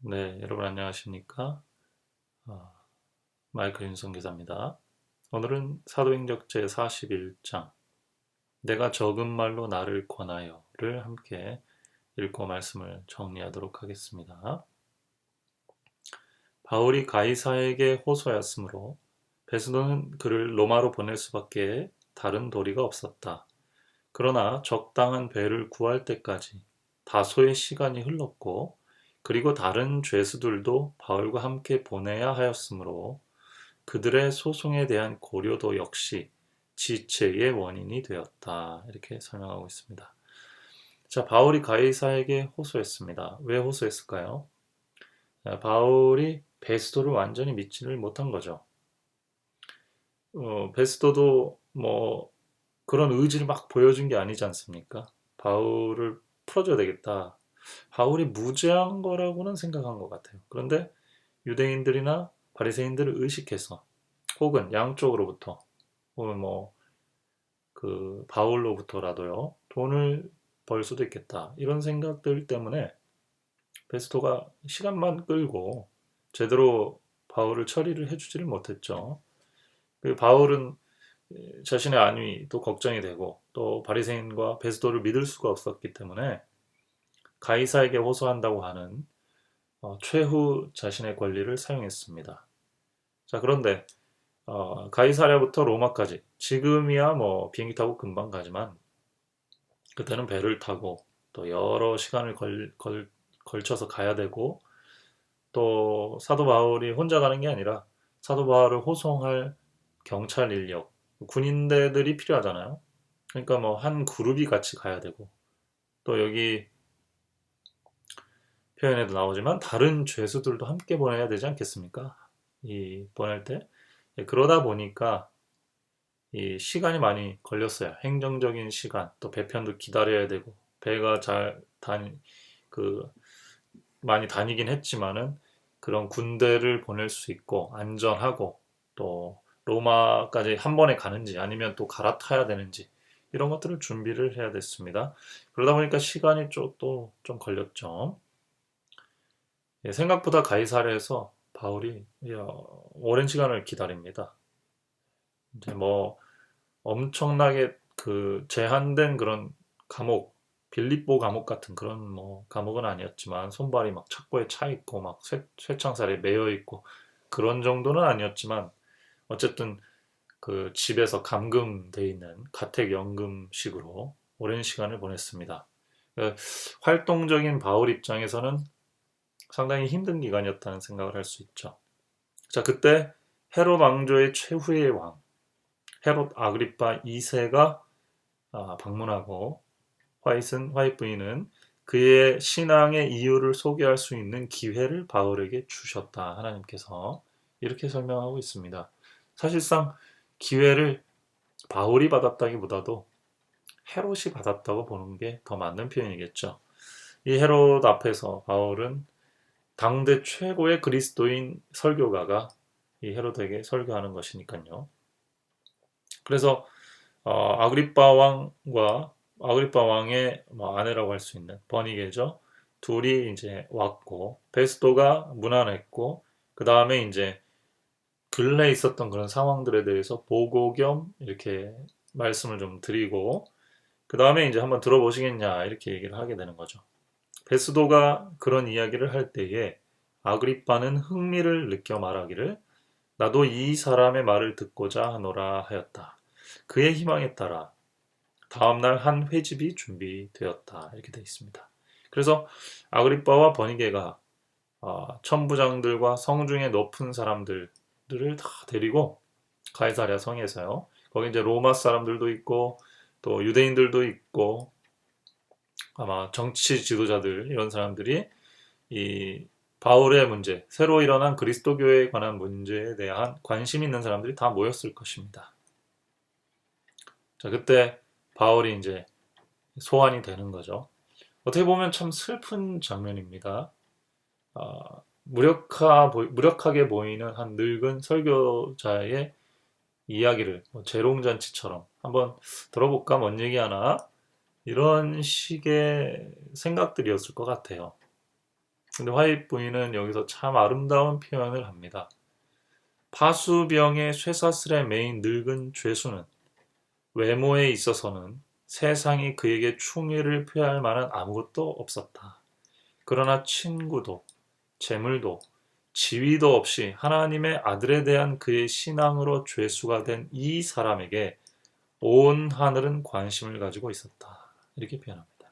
네, 여러분 안녕하십니까? 아, 마이클 윤성 기자입니다. 오늘은 사도행적 제 41장 내가 적은 말로 나를 권하여를 함께 읽고 말씀을 정리하도록 하겠습니다. 바울이 가이사에게 호소하였으므로 베스도는 그를 로마로 보낼 수밖에 다른 도리가 없었다. 그러나 적당한 배를 구할 때까지 다소의 시간이 흘렀고 그리고 다른 죄수들도 바울과 함께 보내야 하였으므로 그들의 소송에 대한 고려도 역시 지체의 원인이 되었다. 이렇게 설명하고 있습니다. 자, 바울이 가이사에게 호소했습니다. 왜 호소했을까요? 바울이 베스도를 완전히 믿지를 못한 거죠. 어, 베스도도 뭐 그런 의지를 막 보여준 게 아니지 않습니까? 바울을 풀어줘야 되겠다. 바울이 무죄한 거라고는 생각한 것 같아요. 그런데 유대인들이나 바리새인들을 의식해서 혹은 양쪽으로부터 혹은 뭐 그 바울로부터라도요 돈을 벌 수도 있겠다 이런 생각들 때문에 베스토가 시간만 끌고 제대로 바울을 처리를 해주지를 못했죠. 그 바울은 자신의 안위도 걱정이 되고 또 바리새인과 베스도를 믿을 수가 없었기 때문에 가이사에게 호소한다고 하는 어, 최후 자신의 권리를 사용했습니다. 자 그런데 어, 가이사랴부터 로마까지 지금이야 뭐 비행기 타고 금방 가지만 그때는 배를 타고 또 여러 시간을 걸, 걸, 걸쳐서 가야 되고 또 사도 바울이 혼자 가는 게 아니라 사도 바울을 호송할 경찰 인력 군인대들이 필요하잖아요. 그러니까 뭐 한 그룹이 같이 가야 되고 또 여기 표현에도 나오지만 다른 죄수들도 함께 보내야 되지 않겠습니까? 이 보낼 때 예, 그러다 보니까 이 시간이 많이 걸렸어요. 행정적인 시간 또 배편도 기다려야 되고 배가 잘 다니 그 많이 다니긴 했지만은 그런 군대를 보낼 수 있고 안전하고 또 로마까지 한 번에 가는지 아니면 또 갈아타야 되는지 이런 것들을 준비를 해야 됐습니다. 그러다 보니까 시간이 또 좀 걸렸죠. 예, 생각보다 가이사르에서 바울이 오랜 시간을 기다립니다. 이제 뭐 엄청나게 그 제한된 그런 감옥, 빌립보 감옥 같은 그런 뭐 감옥은 아니었지만 손발이 막 착고에 차 있고 막 쇠, 쇠창살에 매여 있고 그런 정도는 아니었지만 어쨌든 그 집에서 감금돼 있는 가택연금식으로 오랜 시간을 보냈습니다. 그 활동적인 바울 입장에서는 상당히 힘든 기간이었다는 생각을 할 수 있죠. 자, 그때 헤롯 왕조의 최후의 왕, 헤롯 아그리파 2세가 아, 방문하고 화이슨 화이트 부인은 그의 신앙의 이유를 소개할 수 있는 기회를 바울에게 주셨다. 하나님께서 이렇게 설명하고 있습니다. 사실상 기회를 바울이 받았다기보다도 헤롯이 받았다고 보는 게 더 맞는 표현이겠죠. 이 헤롯 앞에서 바울은 당대 최고의 그리스도인 설교가가 이 헤로드에게 설교하는 것이니까요. 그래서 어, 아그리파 왕과 아그리파 왕의 뭐 아내라고 할 수 있는 버니게죠. 둘이 이제 왔고 베스도가 무난했고 그 다음에 이제 근래 있었던 그런 상황들에 대해서 보고 겸 이렇게 말씀을 좀 드리고 그 다음에 이제 한번 들어보시겠냐 이렇게 얘기를 하게 되는 거죠. 베스도가 그런 이야기를 할 때에 아그리빠는 흥미를 느껴 말하기를 나도 이 사람의 말을 듣고자 하노라 하였다. 그의 희망에 따라 다음날 한 회집이 준비되었다. 이렇게 되어 있습니다. 그래서 아그리빠와 버니게가 어, 천부장들과 성중에 높은 사람들을 다 데리고 가이사랴 성에서요. 거기 이제 로마 사람들도 있고 또 유대인들도 있고 아마 정치 지도자들 이런 사람들이 이 바울의 문제, 새로 일어난 그리스도교에 관한 문제에 대한 관심 있는 사람들이 다 모였을 것입니다. 자, 그때 바울이 이제 소환이 되는 거죠. 어떻게 보면 참 슬픈 장면입니다. 어, 무력하, 무력하게 보이는 한 늙은 설교자의 이야기를 뭐 재롱잔치처럼 한번 들어볼까? 뭔 얘기 하나? 이런 식의 생각들이었을 것 같아요. 근데 화이트 부인은 여기서 참 아름다운 표현을 합니다. 파수병의 쇠사슬에 메인 늙은 죄수는 외모에 있어서는 세상이 그에게 충의를 표할 만한 아무것도 없었다. 그러나 친구도, 재물도, 지위도 없이 하나님의 아들에 대한 그의 신앙으로 죄수가 된 이 사람에게 온 하늘은 관심을 가지고 있었다. 이렇게 표현합니다.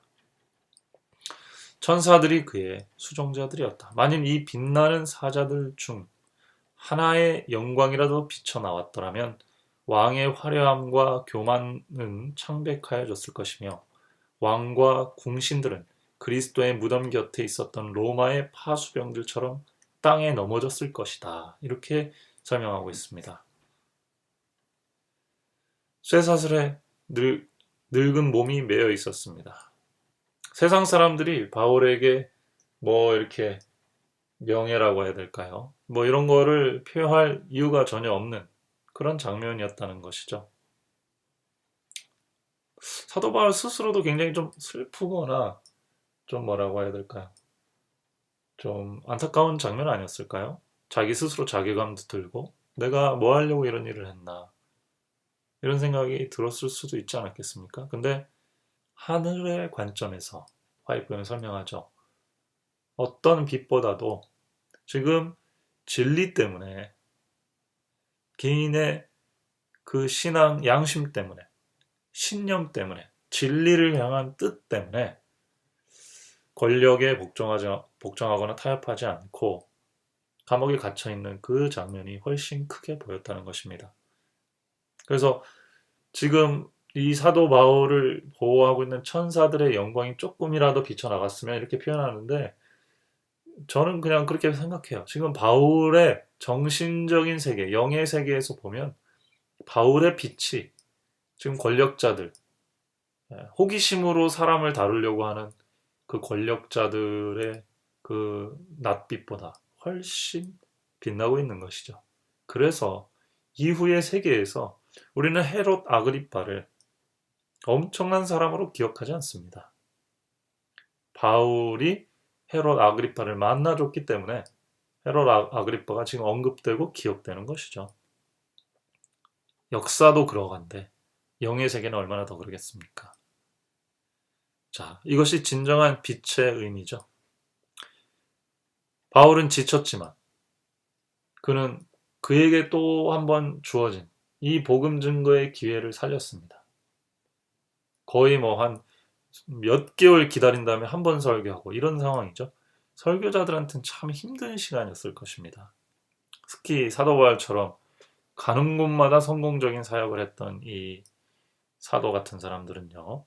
천사들이 그의 수종자들이었다. 만일 이 빛나는 사자들 중 하나의 영광이라도 비쳐 나왔더라면 왕의 화려함과 교만은 창백하여 졌을 것이며 왕과 궁신들은 그리스도의 무덤 곁에 있었던 로마의 파수병들처럼 땅에 넘어졌을 것이다. 이렇게 설명하고 있습니다. 쇠사슬에 늙, 늙은 몸이 매여 있었습니다. 세상 사람들이 바울에게 뭐 이렇게 명예라고 해야 될까요? 뭐 이런 거를 표할 이유가 전혀 없는 그런 장면이었다는 것이죠. 사도 바울 스스로도 굉장히 좀 슬프거나 좀 뭐라고 해야 될까요? 좀 안타까운 장면 아니었을까요? 자기 스스로 자괴감도 들고 내가 뭐 하려고 이런 일을 했나 이런 생각이 들었을 수도 있지 않았겠습니까? 근데 하늘의 관점에서 화이프는 설명하죠. 어떤 빛보다도 지금 진리 때문에 개인의 그 신앙 양심 때문에 신념 때문에 진리를 향한 뜻 때문에 권력에 복종하지, 복종하거나 타협하지 않고 감옥에 갇혀 있는 그 장면이 훨씬 크게 보였다는 것입니다. 그래서 지금 이 사도 바울을 보호하고 있는 천사들의 영광이 조금이라도 비쳐나갔으면 이렇게 표현하는데 저는 그냥 그렇게 생각해요. 지금 바울의 정신적인 세계, 영의 세계에서 보면 바울의 빛이 지금 권력자들, 예, 호기심으로 사람을 다루려고 하는 그 권력자들의 그 낯빛보다 훨씬 빛나고 있는 것이죠. 그래서 이후의 세계에서 우리는 헤롯 아그리파를 엄청난 사람으로 기억하지 않습니다. 바울이 헤롯 아그리파를 만나줬기 때문에 헤롯 아, 아그리파가 지금 언급되고 기억되는 것이죠. 역사도 그러간데 영의 세계는 얼마나 더 그러겠습니까? 자, 이것이 진정한 빛의 의미죠. 바울은 지쳤지만 그는 그에게 또 한 번 주어진 이 복음 증거의 기회를 살렸습니다. 거의 뭐 한 몇 개월 기다린 다음에 한 번 설교하고 이런 상황이죠. 설교자들한테는 참 힘든 시간이었을 것입니다. 특히 사도 바울처럼 가는 곳마다 성공적인 사역을 했던 이 사도 같은 사람들은요.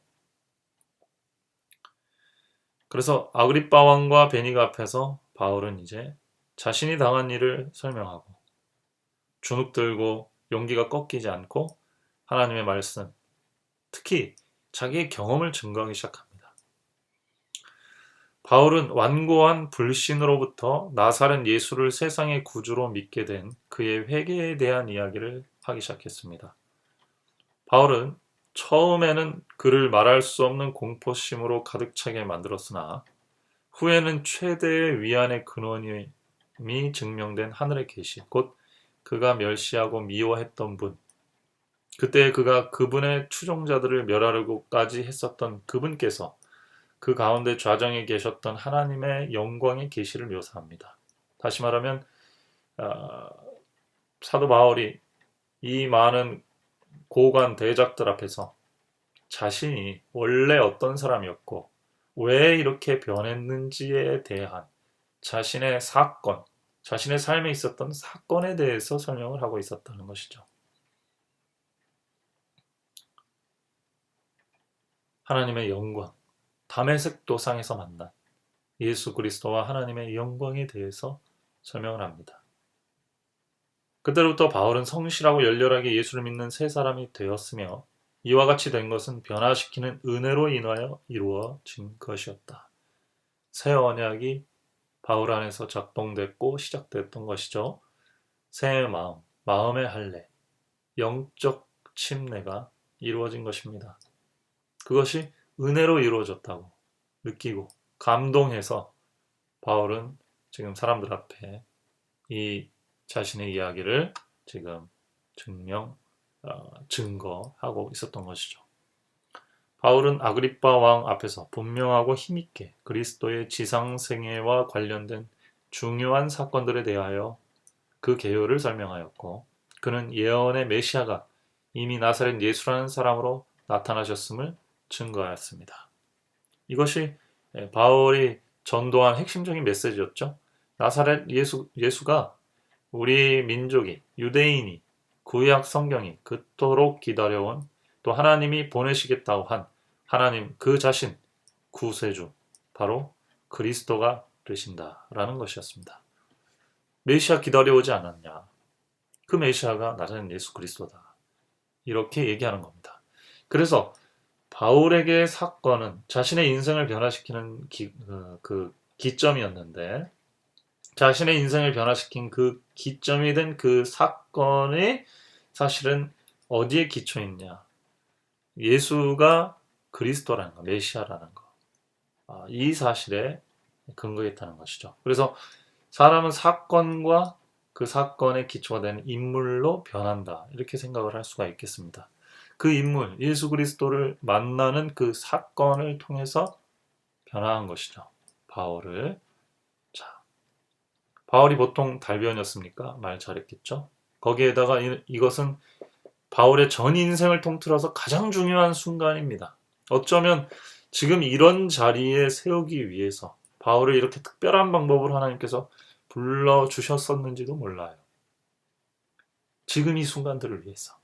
그래서 아그리빠 왕과 베니가 앞에서 바울은 이제 자신이 당한 일을 설명하고 주눅 들고 용기가 꺾이지 않고 하나님의 말씀, 특히 자기의 경험을 증거하기 시작합니다. 바울은 완고한 불신으로부터 나사렛 예수를 세상의 구주로 믿게 된 그의 회개에 대한 이야기를 하기 시작했습니다. 바울은 처음에는 그를 말할 수 없는 공포심으로 가득 차게 만들었으나 후에는 최대의 위안의 근원이 증명된 하늘의 계시, 곧 그가 멸시하고 미워했던 분, 그때 그가 그분의 추종자들을 멸하려고까지 했었던 그분께서 그 가운데 좌정에 계셨던 하나님의 영광의 계시를 묘사합니다. 다시 말하면 어, 사도 바울이 이 많은 고관 대작들 앞에서 자신이 원래 어떤 사람이었고 왜 이렇게 변했는지에 대한 자신의 사건, 자신의 삶에 있었던 사건에 대해서 설명을 하고 있었다는 것이죠. 하나님의 영광, 담에색 도상에서 만난 예수 그리스도와 하나님의 영광에 대해서 설명을 합니다. 그때부터 바울은 성실하고 열렬하게 예수를 믿는 세 사람이 되었으며 이와 같이 된 것은 변화시키는 은혜로 인하여 이루어진 것이었다. 새 언약이 바울 안에서 작동됐고 시작됐던 것이죠. 새 마음, 마음의 할례, 영적 침례가 이루어진 것입니다. 그것이 은혜로 이루어졌다고 느끼고 감동해서 바울은 지금 사람들 앞에 이 자신의 이야기를 지금 증명, 어, 증거하고 있었던 것이죠. 바울은 아그리파 왕 앞에서 분명하고 힘있게 그리스도의 지상 생애와 관련된 중요한 사건들에 대하여 그 개요를 설명하였고 그는 예언의 메시아가 이미 나사렛 예수라는 사람으로 나타나셨음을 증거하였습니다. 이것이 예, 바울이 전도한 핵심적인 메시지였죠. 나사렛 예수, 예수가 우리 민족이, 유대인이, 구약 성경이 그토록 기다려온 또 하나님이 보내시겠다고 한 하나님 그 자신 구세주 바로 그리스도가 되신다라는 것이었습니다. 메시아 기다려오지 않았냐? 그 메시아가 나사렛 예수 그리스도다. 이렇게 얘기하는 겁니다. 그래서 바울에게 사건은 자신의 인생을 변화시키는 기, 그, 그 기점이었는데 자신의 인생을 변화시킨 그 기점이 된 그 사건이 사실은 어디에 기초 있냐? 예수가 그리스도라는 거, 메시아라는 거. 아, 이 사실에 근거에 있다는 것이죠. 그래서 사람은 사건과 그 사건의 기초가 되는 인물로 변한다. 이렇게 생각을 할 수가 있겠습니다. 그 인물, 예수 그리스도를 만나는 그 사건을 통해서 변화한 것이죠. 바울을. 자, 바울이 보통 달변이었습니까? 말 잘했겠죠? 거기에다가 이, 이것은 바울의 전 인생을 통틀어서 가장 중요한 순간입니다. 어쩌면 지금 이런 자리에 세우기 위해서 바울을 이렇게 특별한 방법으로 하나님께서 불러주셨었는지도 몰라요. 지금 이 순간들을 위해서.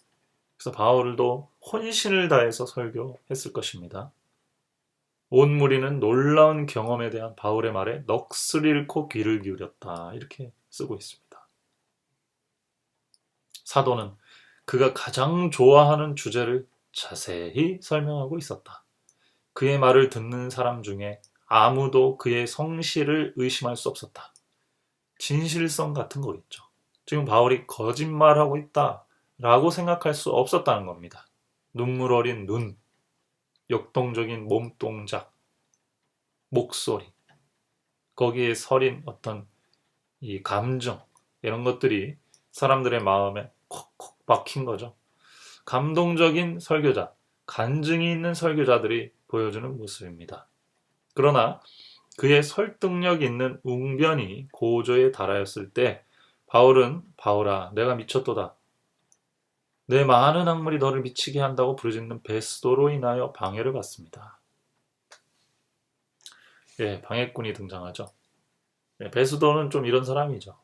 그래서 바울도 혼신을 다해서 설교했을 것입니다. 온 무리는 놀라운 경험에 대한 바울의 말에 넋을 잃고 귀를 기울였다. 이렇게 쓰고 있습니다. 사도는 그가 가장 좋아하는 주제를 자세히 설명하고 있었다. 그의 말을 듣는 사람 중에 아무도 그의 성실을 의심할 수 없었다. 진실성 같은 거겠죠. 지금 바울이 거짓말하고 있다 라고 생각할 수 없었다는 겁니다. 눈물 어린 눈, 역동적인 몸동작, 목소리, 거기에 서린 어떤 이 감정, 이런 것들이 사람들의 마음에 콕콕 박힌 거죠. 감동적인 설교자, 간증이 있는 설교자들이 보여주는 모습입니다. 그러나 그의 설득력 있는 웅변이 고조에 달하였을 때 바울은 바울아 내가 미쳤도다. 내 많은 악물이 너를 미치게 한다고 부르짖는 베스도로 인하여 방해를 받습니다. 예, 방해꾼이 등장하죠. 예, 베스도는 좀 이런 사람이죠.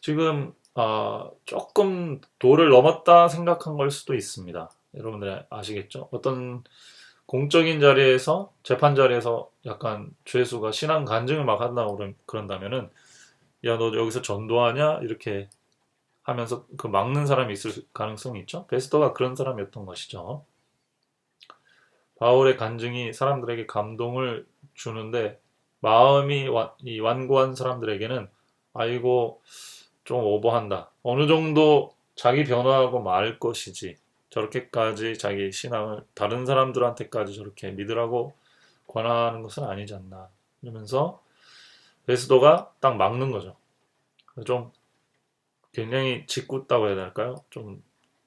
지금 어, 조금 도를 넘었다 생각한 걸 수도 있습니다. 여러분들 아시겠죠? 어떤 공적인 자리에서 재판 자리에서 약간 죄수가 신앙 간증을 막 한다고 그런다면은 야 너 여기서 전도하냐 이렇게 하면서 그 막는 사람이 있을 가능성이 있죠. 베스터가 그런 사람이었던 것이죠. 바울의 간증이 사람들에게 감동을 주는데 마음이 이 완고한 사람들에게는 아이고 좀 오버한다. 어느 정도 자기 변화하고 말 것이지. 저렇게까지 자기 신앙을 다른 사람들한테까지 저렇게 믿으라고 권하는 것은 아니지 않나. 이러면서 베스도가 딱 막는 거죠. 좀 굉장히 짓궂다고 해야 될까요? 좀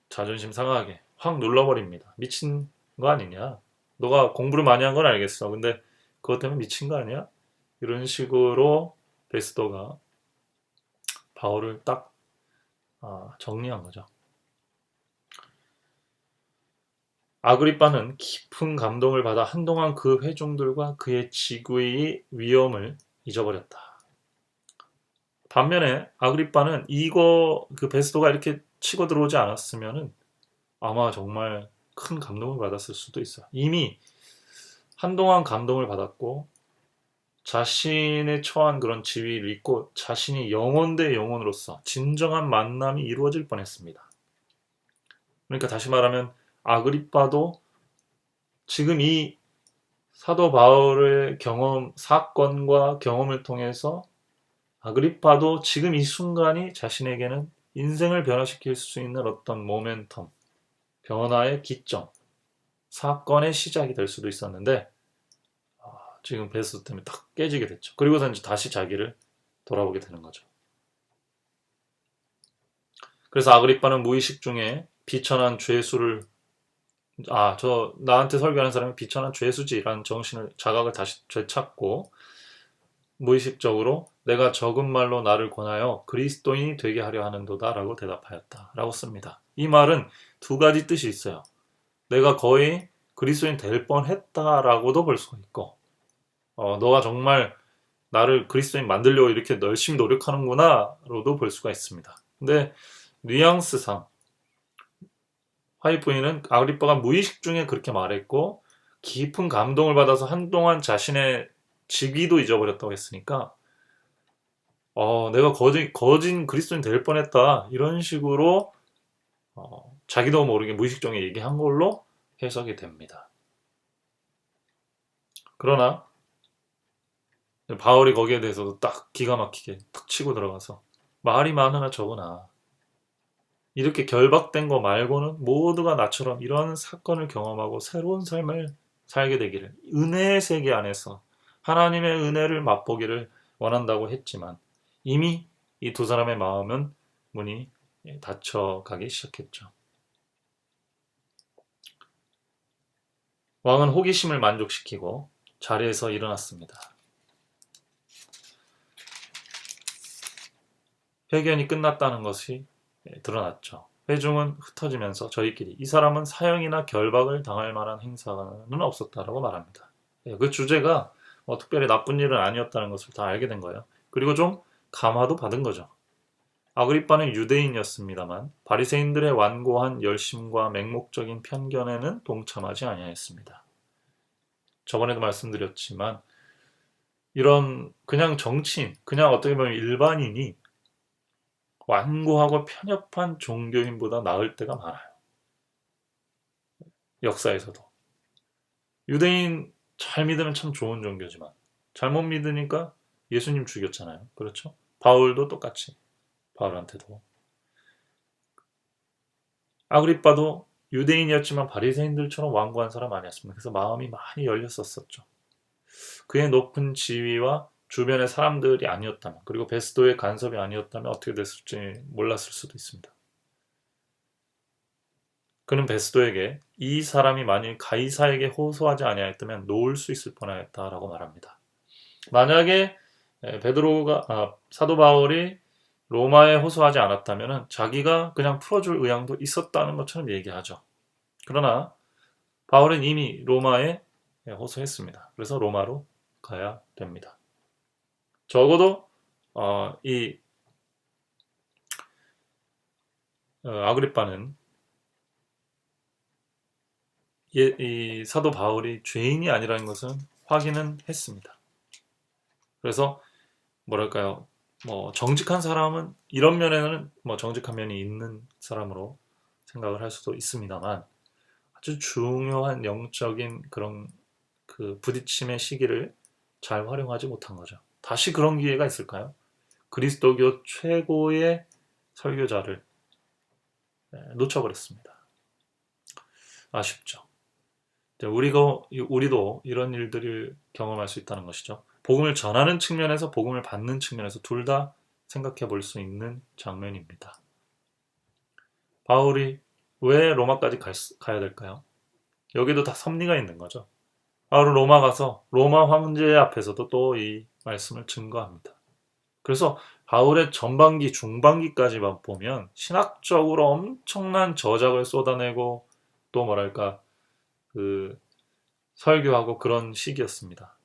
자존심 상하게 확 눌러버립니다. 미친 거 아니냐? 너가 공부를 많이 한 건 알겠어. 근데 그것 때문에 미친 거 아니야? 이런 식으로 베스도가 바울을 딱 아, 정리한 거죠. 아그리빠는 깊은 감동을 받아 한동안 그 회중들과 그의 지구의 위험을 잊어버렸다. 반면에 아그리빠는 이거 그 베스도가 이렇게 치고 들어오지 않았으면은 아마 정말 큰 감동을 받았을 수도 있어요. 이미 한동안 감동을 받았고 자신의 처한 그런 지위를 잊고 자신이 영혼 대 영혼으로서 진정한 만남이 이루어질 뻔했습니다. 그러니까 다시 말하면 아그리빠도 지금 이 사도 바울의 경험, 사건과 경험을 통해서 아그리빠도 지금 이 순간이 자신에게는 인생을 변화시킬 수 있는 어떤 모멘텀, 변화의 기점, 사건의 시작이 될 수도 있었는데 지금 베스도 때문에 딱 깨지게 됐죠. 그리고서 이제 다시 자기를 돌아보게 되는 거죠. 그래서 아그리빠는 무의식 중에 비천한 죄수를 아 저 나한테 설교하는 사람이 비천한 죄수지라는 정신을 자각을 다시 되찾고 무의식적으로 내가 적은 말로 나를 권하여 그리스도인이 되게 하려 하는도다라고 대답하였다. 라고 씁니다. 이 말은 두 가지 뜻이 있어요. 내가 거의 그리스도인 될 뻔했다라고도 볼 수가 있고, 어, 너가 정말 나를 그리스도인 만들려고 이렇게 열심히 노력하는구나로도 볼 수가 있습니다. 근데 뉘앙스상 화이프인은 아그리빠가 무의식 중에 그렇게 말했고 깊은 감동을 받아서 한동안 자신의 직위도 잊어버렸다고 했으니까 어, 내가 거진, 거진 그리스도인 될 뻔했다 이런 식으로 어, 자기도 모르게 무의식적인 얘기한 걸로 해석이 됩니다. 그러나 바울이 거기에 대해서도 딱 기가 막히게 탁 치고 들어가서 말이 많으나 적으나 이렇게 결박된 거 말고는 모두가 나처럼 이런 사건을 경험하고 새로운 삶을 살게 되기를 은혜의 세계 안에서 하나님의 은혜를 맛보기를 원한다고 했지만 이미 이 두 사람의 마음은 문이 닫혀가기 시작했죠. 왕은 호기심을 만족시키고 자리에서 일어났습니다. 회견이 끝났다는 것이 드러났죠. 회중은 흩어지면서 저희끼리 이 사람은 사형이나 결박을 당할 만한 행사는 없었다라고 말합니다. 그 주제가 뭐 특별히 나쁜 일은 아니었다는 것을 다 알게 된 거예요. 그리고 좀 감화도 받은 거죠. 아그리빠는 유대인이었습니다만 바리새인들의 완고한 열심과 맹목적인 편견에는 동참하지 아니하였습니다. 저번에도 말씀드렸지만 이런 그냥 정치인, 그냥 어떻게 보면 일반인이 완고하고 편협한 종교인보다 나을 때가 많아요. 역사에서도. 유대인 잘 믿으면 참 좋은 종교지만 잘못 믿으니까 예수님 죽였잖아요. 그렇죠? 바울도 똑같이 바울한테도 아그리빠도 유대인이었지만 바리새인들처럼 완고한 사람 아니었습니다. 그래서 마음이 많이 열렸었었죠. 그의 높은 지위와 주변의 사람들이 아니었다면 그리고 베스도의 간섭이 아니었다면 어떻게 됐을지 몰랐을 수도 있습니다. 그는 베스도에게 이 사람이 만일 가이사에게 호소하지 아니하였다면 놓을 수 있을 뻔하였다라고 말합니다. 만약에 베드로가 아, 사도 바울이 로마에 호소하지 않았다면 자기가 그냥 풀어줄 의향도 있었다는 것처럼 얘기하죠. 그러나 바울은 이미 로마에 호소했습니다. 그래서 로마로 가야 됩니다. 적어도 어, 이 어, 아그리빠는 예, 이 사도 바울이 죄인이 아니라는 것은 확인은 했습니다. 그래서 뭐랄까요, 뭐 정직한 사람은 이런 면에는 뭐 정직한 면이 있는 사람으로 생각을 할 수도 있습니다만 아주 중요한 영적인 그런 그 부딪힘의 시기를 잘 활용하지 못한 거죠. 다시 그런 기회가 있을까요? 그리스도교 최고의 설교자를 네, 놓쳐버렸습니다. 아쉽죠. 우리가, 우리도 이런 일들을 경험할 수 있다는 것이죠. 복음을 전하는 측면에서 복음을 받는 측면에서 둘 다 생각해 볼 수 있는 장면입니다. 바울이 왜 로마까지 갈, 가야 될까요? 여기도 다 섭리가 있는 거죠. 바울은 로마 가서 로마 황제 앞에서도 또 이 말씀을 증거합니다. 그래서 바울의 전반기, 중반기까지만 보면 신학적으로 엄청난 저작을 쏟아내고 또 뭐랄까 그 설교하고 그런 시기였습니다.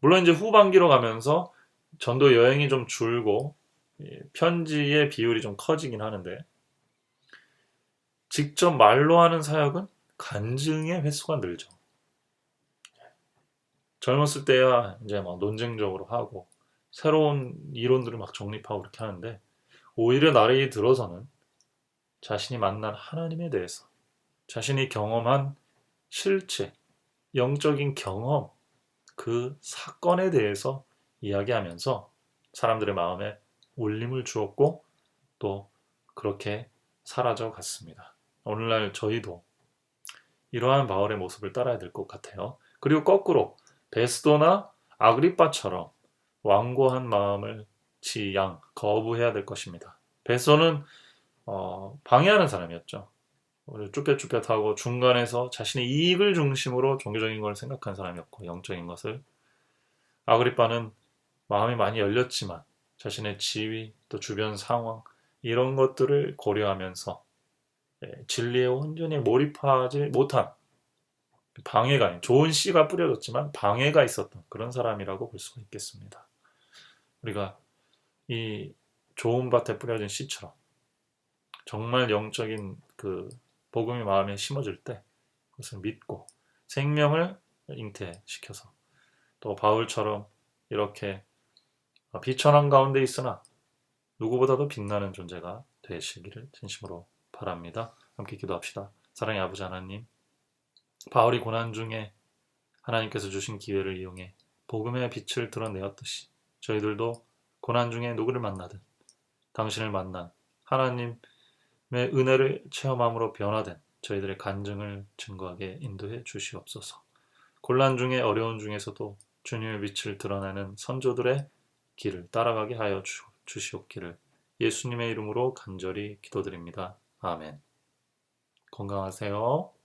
물론 이제 후반기로 가면서 전도 여행이 좀 줄고 편지의 비율이 좀 커지긴 하는데 직접 말로 하는 사역은 간증의 횟수가 늘죠. 젊었을 때야 이제 막 논쟁적으로 하고 새로운 이론들을 막 정립하고 그렇게 하는데 오히려 나이 들어서는 자신이 만난 하나님에 대해서 자신이 경험한 실체, 영적인 경험, 그 사건에 대해서 이야기하면서 사람들의 마음에 울림을 주었고 또 그렇게 사라져 갔습니다. 오늘날 저희도 이러한 바울의 모습을 따라야 될 것 같아요. 그리고 거꾸로 베스도나 아그리빠처럼 완고한 마음을 지양 거부해야 될 것입니다. 베소는 어, 방해하는 사람이었죠. 쭈뼛쭈뼛하고 중간에서 자신의 이익을 중심으로 종교적인 걸 생각한 사람이었고 영적인 것을 아그리빠는 마음이 많이 열렸지만 자신의 지위 또 주변 상황 이런 것들을 고려하면서 예, 진리의 온전히 몰입하지 못한 방해가 아닌 좋은 씨가 뿌려졌지만 방해가 있었던 그런 사람이라고 볼 수가 있겠습니다. 우리가 이 좋은 밭에 뿌려진 씨처럼 정말 영적인 그 복음이 마음에 심어질 때 그것을 믿고 생명을 잉태시켜서 또 바울처럼 이렇게 비천한 가운데 있으나 누구보다도 빛나는 존재가 되시기를 진심으로 바랍니다. 함께 기도합시다. 사랑의 아버지 하나님, 바울이 고난 중에 하나님께서 주신 기회를 이용해 복음의 빛을 드러내었듯이 저희들도 고난 중에 누구를 만나든 당신을 만난 하나님의 은혜를 체험함으로 변화된 저희들의 간증을 증거하게 인도해 주시옵소서. 곤란 중에 어려운 중에서도 주님의 빛을 드러내는 선조들의 길을 따라가게 하여 주시옵기를 예수님의 이름으로 간절히 기도드립니다. 아멘. 건강하세요.